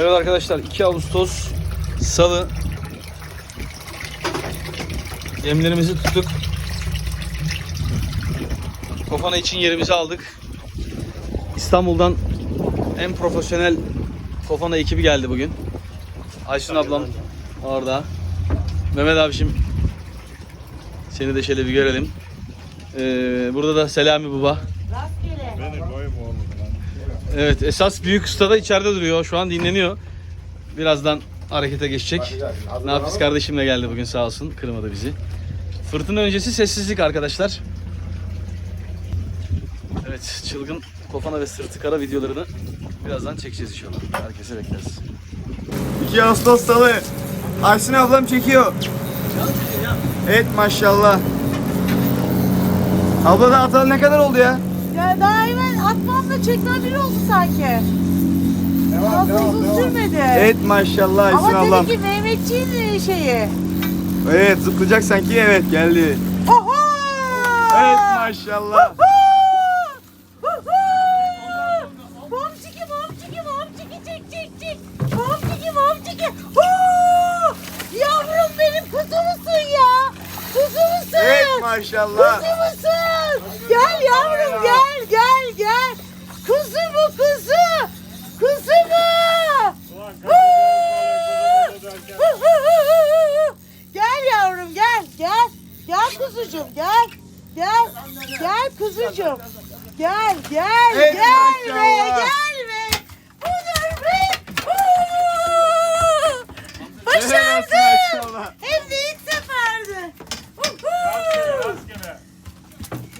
Evet arkadaşlar 2 Ağustos Salı Yemlerimizi tuttuk. Kofana için yerimizi aldık. İstanbul'dan en profesyonel Kofana ekibi geldi bugün. Aysun ablam orada. Mehmet abişim seni de şöyle bir görelim. Ee, burada da Selami Baba. Evet esas büyük usta da içeride duruyor. Şu an dinleniyor. Birazdan harekete geçecek. Nafiz kardeşimle geldi bugün sağ olsun. Kırmadı bizi. Fırtına öncesi sessizlik arkadaşlar. Evet çılgın kofana ve sırtı kara videolarını birazdan çekeceğiz inşallah. Herkese bekleriz. 2 Ağustos Salı. Aysun ablam çekiyor. Evet maşallah. Abla da atalı ne kadar oldu ya? Ya daha hemen atmamla çekmem bir oldu sanki. Fazla uzun sürmedi. Evet maşallah Aysun Ama ablam. dedi ki Mehmetçiğin şeyi. Evet zıplayacak sanki evet geldi. Oho! Evet maşallah. Momçiki momçiki momçiki çek çek çek. Momçiki momçiki. Hoo! Yavrum benim kuzumusun ya. Kuzumusun. Evet maşallah. Gel. Kuzucuğum gel. Gel. Gel kuzucuğum. Gel gel Evet, gel be maşallah. gel be. Budur be. Huu! Evet, maşallah. Hem de ilk seferde. Huu!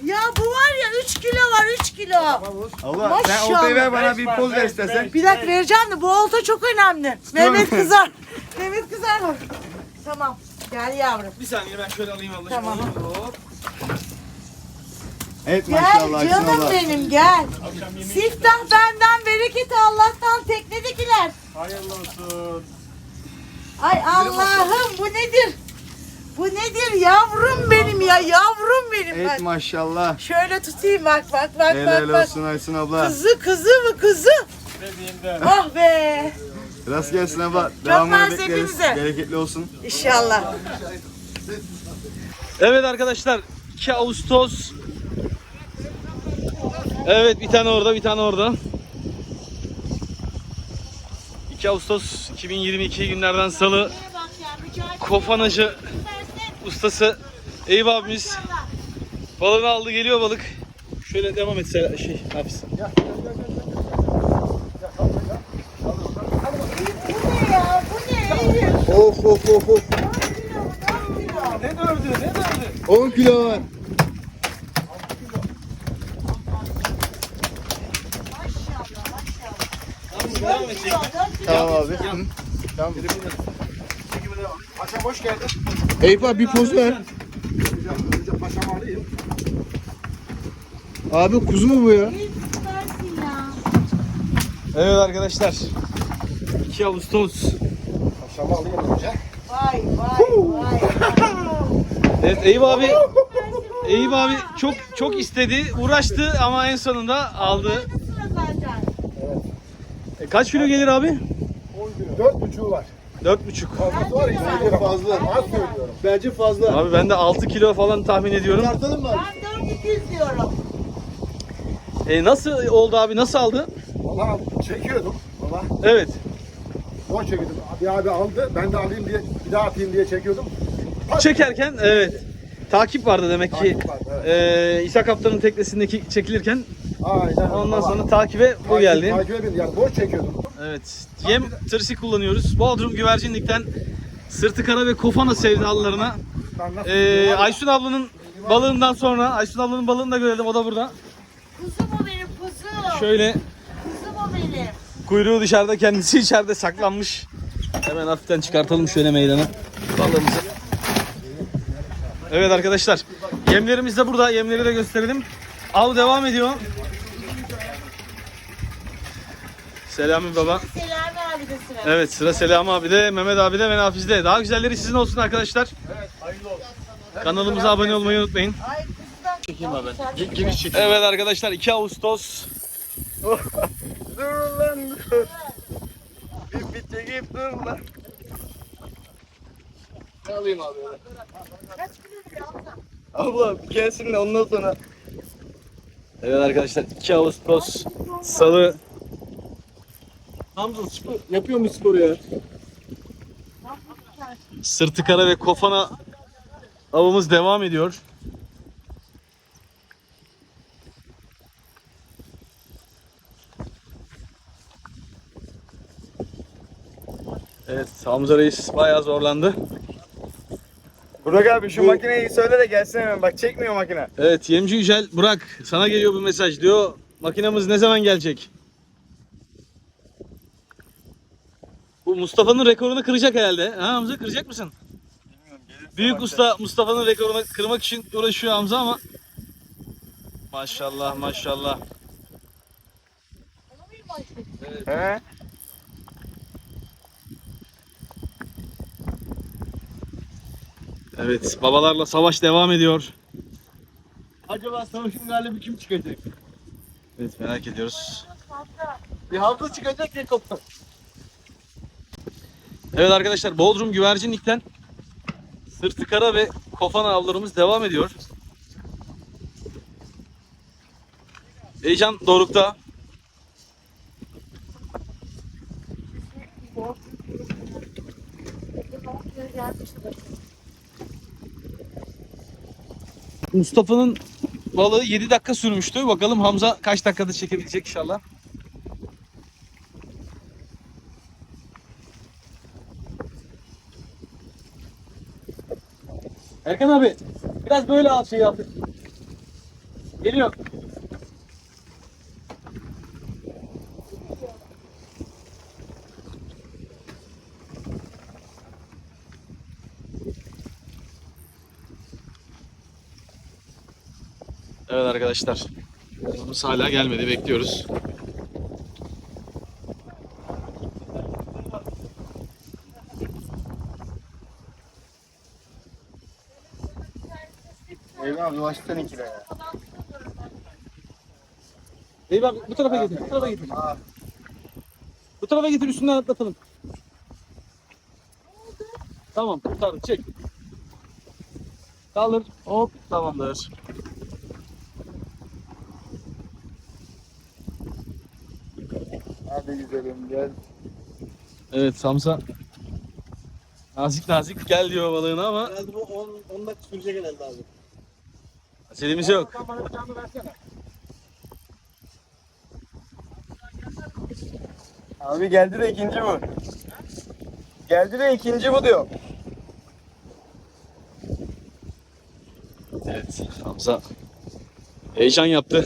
Ya bu var ya 3 kilo var 3 kilo. Allah sen Maşallah. oltayı ver bana bir poz ver istersen. Bir dakika vereceğim de bu olta çok önemli. Mehmet kızar. Mehmet kızar mı? Tamam. Gel yavrum. Bir saniye ben şöyle alayım ablacığım. Tamam. Hop. Evet Gel maşallah canım abla. benim gel. Siftah benden bereketi Allah'tan teknedekiler. Hayırlı olsun. Ay Allah'ım bu nedir? Bu nedir yavrum benim ya yavrum benim. Evet Bak, maşallah. şöyle tutayım bak bak bak Helal bak bak. olsun Aysun abla. Kızı kızı mı kızı? Dediğinde Ah be. Rast gelsin abla. Devamını mersi bekleriz. hepinize. Bereketli olsun. İnşallah. Evet arkadaşlar 2 Ağustos Evet bir tane orada bir tane orada 2 Ağustos 2022 günlerden salı Kofanacı ustası Eyüp abimiz balığını aldı geliyor balık Şöyle devam et Sel- şey Hafiz Bu ne ya? Bu ne? Of of of of. Ne dördü ne dördü 10 kilo var. Tamam abi. Hı. Tamam. Paşam hoş geldin. Eyüp abi bir poz ver. Önce paşamı alayım. Abi kuzu mu bu ya? Evet arkadaşlar 2 Ağustos Paşamı alayım önce. Vay vay vay. Evet Eyüp abi Eyüp abi çok çok istedi, uğraştı ama en sonunda aldı. E, kaç kilo gelir abi? Dört buçuğu var. Dört buçuk. Fazlası var ya. Bence fazla. Az söylüyorum. Bence fazla. Abi ben de 6 kilo falan tahmin ediyorum. Tartalım mı? Ben 4200 diyorum. E, nasıl oldu abi? Nasıl aldı? Valla çekiyordum. Valla Evet. O çekiyordum. Bir abi aldı. Ben de alayım diye bir daha atayım diye çekiyordum. Pat- Çekerken evet. Takip vardı demek ki. Takip vardı, E, İsa Kaptan'ın teknesindeki çekilirken Aynen. ondan sonra takibe bu Takip- geldi. Takibe bindim. Yani boş çekiyordum. Evet. Yem tırsi kullanıyoruz. Bodrum güvercinlikten sırtı kara ve kofana sevdalılarına. Ben nasıl E, Aysun ablanın balığından sonra Aysun ablanın balığını da görelim o da burada. Kuzu mu benim kuzu? Şöyle Kuzu mu benim? Kuyruğu dışarıda kendisi içeride saklanmış. Hemen hafiften çıkartalım şöyle meydana balığımızı. Evet arkadaşlar yemlerimiz de burada yemleri de gösterelim. Av devam ediyor. Selami baba. Selami abi de sıra. Evet sıra Selami abi de Mehmet abi de ve Nafiz'de. Daha güzelleri sizin olsun arkadaşlar. Kanalımıza abone olmayı unutmayın. Çekeyim abi. Geniş çek. Evet arkadaşlar 2 Ağustos Dur. Bir, Çekip dur lan. Ne alayım abi? Kaç kilo Hamza? Abla gelsin de ondan sonra. Evet arkadaşlar 2 Ağustos Salı Hamza spor, yapıyor mu sporu ya? Sırtı kara ve kofana avımız devam ediyor. Evet Hamza Reis bayağı zorlandı. Burak abi şu Bu- makineyi söyle de gelsin hemen. Bak çekmiyor makine. Evet Yemci Yücel Burak sana geliyor bu mesaj diyor. Makinamız ne zaman gelecek? Bu Mustafa'nın rekorunu kıracak herhalde. Ha Hamza kıracak mısın? Büyük usta Mustafa'nın rekorunu kırmak için uğraşıyor Hamza ama Maşallah maşallah. He? Evet babalarla savaş devam ediyor. Acaba savaşın galibi kim çıkacak? Evet merak ediyoruz. Bir Hamza çıkacak ya kapı. Evet arkadaşlar Bodrum Güvercinlik'ten sırtı kara ve kofan avlarımız devam ediyor. Heyecan dorukta. Mustafa'nın balığı 7 dakika sürmüştü. Bakalım Hamza kaç dakikada çekebilecek inşallah. Erkan abi biraz böyle al şey yaptık. Geliyor. Evet arkadaşlar. Balığımız hala gelmedi. Bekliyoruz. Eyvah abi ulaştın ikile ya. Bak bu tarafa getir. Bu tarafa getir. Bu tarafa getir üstünden atlatalım. Tamam kurtardık çek. Kaldır. Hop tamamdır. Güzelim gel. Evet Samsa nazik nazik gel diyor balığına ama Herhalde bu 10 10 dakika sürecek herhalde abi. acelemiz yok. Bana versene. Abi geldi de ikinci bu. Geldi de ikinci bu diyor. Evet Hamza heyecan yaptı.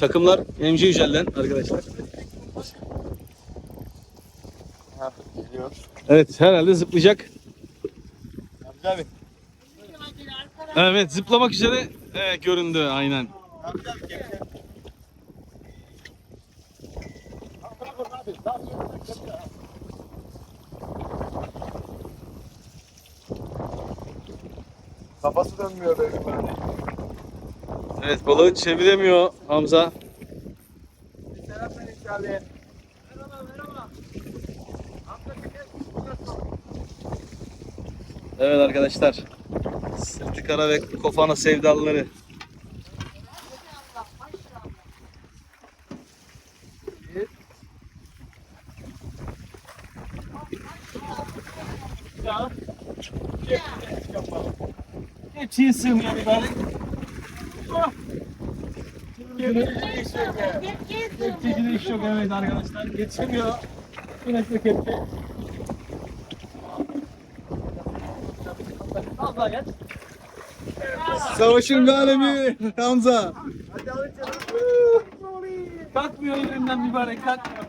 Takımlar MC Yücel'den arkadaşlar. Ha, geliyor. Evet herhalde zıplayacak. Hamza abi. Evet zıplamak üzere evet, göründü aynen. Hamza abi gel. Kafası dönmüyor böyle. Evet balığı çeviremiyor Hamza. Evet arkadaşlar. Sırtı kara ve kofana sevdalıları. Hepsiye sığmıyor. Kepçeci de iş yok evet arkadaşlar. Geçemiyor. Yine kepçe. Gel. Savaşın galibi Hamza. Kalkmıyor elimden mübarek kalkmıyor.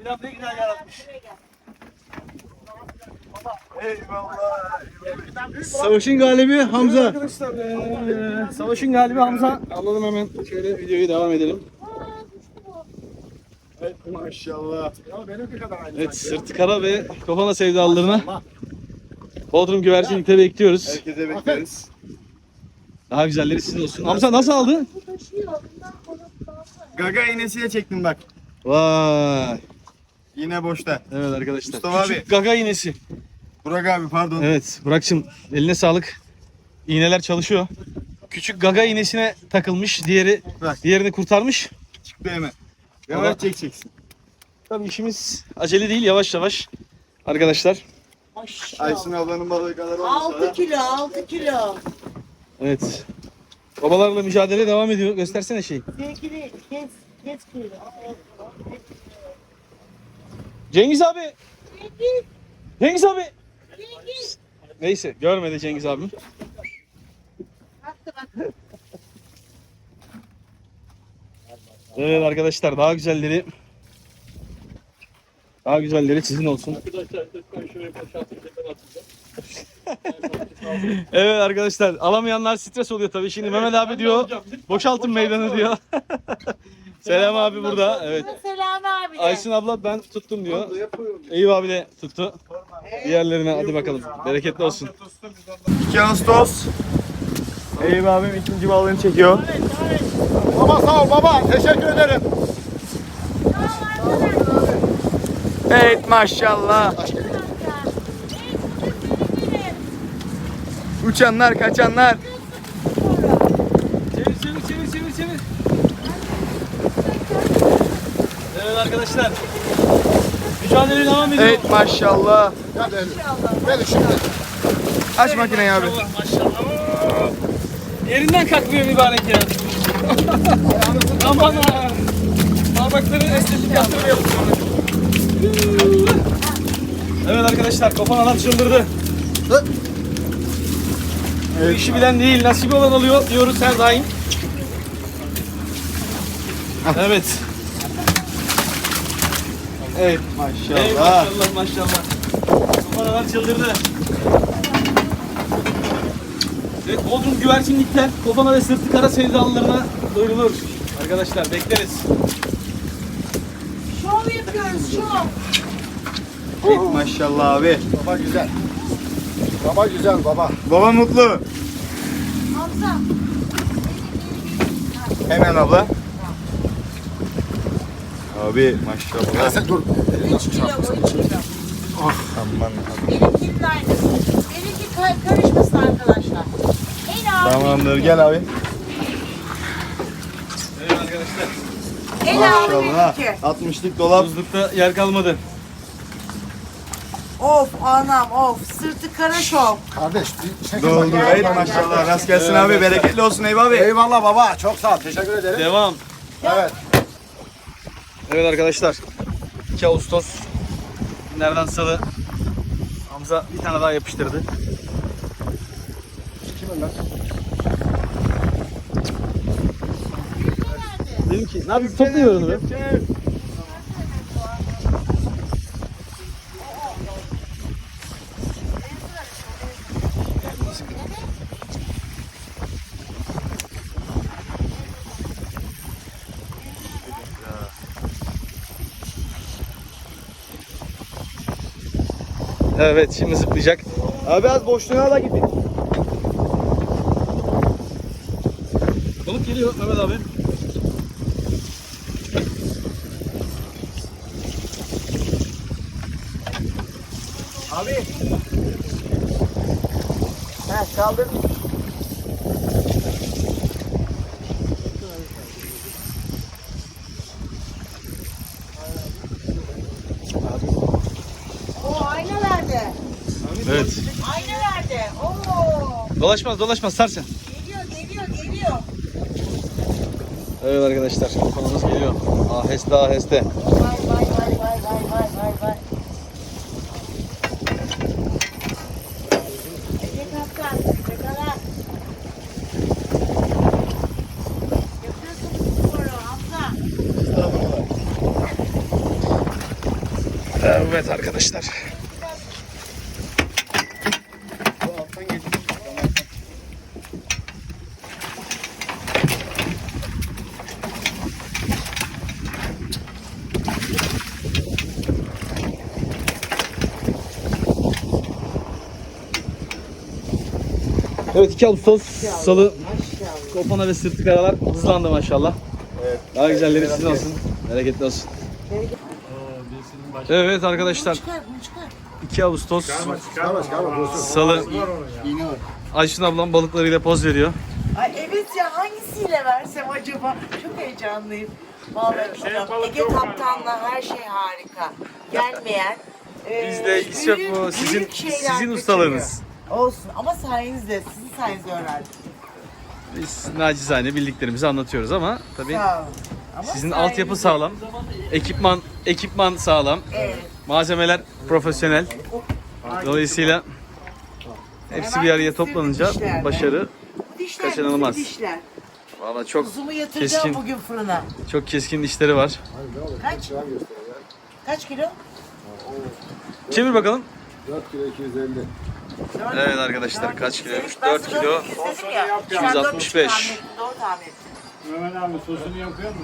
Evlam ne güzel yaratmış. Eyvallah. Savaşın galibi Hamza. Arkadaşlar eee, savaşın galibi Hamza. Alalım hemen şöyle videoyu devam edelim. Evet, maşallah. Ya benimki kadar aynı. Evet sırtı kara ve kafana sevdalılarına Bodrum güvercinlikte bekliyoruz. Herkese bekleriz. Daha güzelleri sizin olsun. Hamza nasıl aldı? Gaga iğnesiyle çektim bak. Vay. Yine boşta. Evet arkadaşlar. Mustafa Küçük abi. gaga iğnesi. Burak abi pardon. Evet Burak'cığım eline sağlık. İğneler çalışıyor. Küçük gaga iğnesine takılmış. Diğeri Bak. diğerini kurtarmış. Çıktı hemen. Yavaş çekeceksin. Tabii işimiz acele değil yavaş yavaş. Arkadaşlar. Aysun ablanın balığı kadar olmasa 6 kilo 6 kilo. Evet. Babalarla mücadele devam ediyor. Göstersene şey. Sevgili kes kes kilo. Cengiz abi. Cengiz abi. Neyse görmedi Cengiz abim. Evet arkadaşlar daha güzelleri daha güzelleri sizin olsun. evet arkadaşlar alamayanlar stres oluyor tabii. Şimdi Mehmet abi diyor boşaltın meydanı diyor. Selam abi burada. Evet. Selam abi. Aysun abla ben tuttum diyor. Eyüp abi de tuttu. Diğerlerine hadi bakalım. Bereketli olsun. 2 Ağustos. Eyüp abim ikinci balığını çekiyor. Baba sağ ol baba. Teşekkür ederim. Evet maşallah. Uçanlar kaçanlar. Çevir çevir çevir çevir çevir. Evet arkadaşlar. Mücadele devam ediyor. Evet maşallah. Gel. Gel şimdi. Aç makineyi abi. Maşallah maşallah. Yerinden kalkmıyor mübarek ya. Aman ha. Parmakları estetik yaptırma yapıyor. Evet arkadaşlar kafan adam çıldırdı. Bu işi bilen değil, nasibi olan alıyor diyoruz her daim. Evet. Evet Ey maşallah. maşallah maşallah. Kafan adam çıldırdı. Evet, Bodrum güvercinlikten Kofana ve Sırtı Kara sevdalılarına duyurulur. Arkadaşlar bekleriz. Yapıyoruz şov. Evet maşallah abi. Baba güzel. Baba güzel baba. Baba mutlu. Hamza. Hemen abla. Abi maşallah. Sen dur. 3 kilo bu 3 kilo. Aman. Benimkinin aynısı. Benimki ka- karışmasın arkadaşlar. En ağır Tamamdır benimki. gel abi. Evet arkadaşlar. En ağır Maşallah. benimki. 60'lık dolap. Buzlukta yer kalmadı. Of anam of. Sırtı kara şov. Kardeş bir çekin Doldu. bakayım. Evet maşallah. Rast gelsin Evet, abi. Bereketli olsun Eyüp abi. Eyvallah baba. Çok sağ ol. Teşekkür ederim. Devam. Evet. Evet arkadaşlar. 2 Ağustos. Nereden salı. Hamza bir tane daha yapıştırdı. Kimin lan? Dedim ki ne yapayım topluyor onu be. Evet şimdi zıplayacak. Abi az boşluğuna da gidin. Balık geliyor Mehmet abi. Abi. Ha kaldır. O ayna nerede? Evet. Ayna nerede? Oo. Dolaşmaz dolaşmaz sar sen. Geliyor geliyor geliyor. Evet arkadaşlar konumuz geliyor. Aheste aheste. Vay vay vay vay vay vay vay vay. Ece kaptan, yakala. Yapıyorsun bu sporu Hamza. Evet arkadaşlar. Evet iki Ağustos salı kofana ve sırtı karalar hızlandı maşallah. Evet. Daha güzelleri sizin olsun. Bereketli olsun. Evet arkadaşlar Çıkar bunu çıkar. 2 Ağustos Çıkarma çıkarma. dursun. salı Ayşin ablam balıklarıyla poz veriyor. Ay evet ya hangisiyle versem acaba? Çok heyecanlıyım. Vallahi bilmiyorum. Ege Kaptan'la her şey harika. Gelmeyen. e, Bizde ilgisi yok büyük- bu. Sizin- büyük şeyler sizin kaçırıyor. ustalığınız. Olsun ama sayenizde, sizin sayenizde öğrendim. Biz nacizane bildiklerimizi anlatıyoruz ama tabii Sağ olun. Ama sizin sayenizde- altyapı sağlam. Ekipman ekipman sağlam. Evet. Malzemeler profesyonel. Dolayısıyla hepsi bir araya toplanınca başarı Bu dişler kaçınılmaz. dişler. valla çok Kuzumu yatıracağım keskin. bugün fırına. çok keskin dişleri var. Kaç? Kaç kilo? Çevir bakalım. 4 kilo 250. Evet arkadaşlar kaç kiloymuş? Ben 4 sana kilo istedim ya. 265. Tahmin ettim, Doğru tahmin ettim. Mehmet abi sosunu yapıyor mu?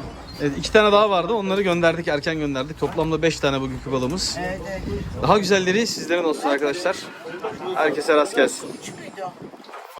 Evet iki tane daha vardı. Onları gönderdik, erken gönderdik. Toplamda 5 tane bugünkü balığımız. Evet evet. Daha güzelleri sizlerin olsun arkadaşlar. Herkese rast gelsin.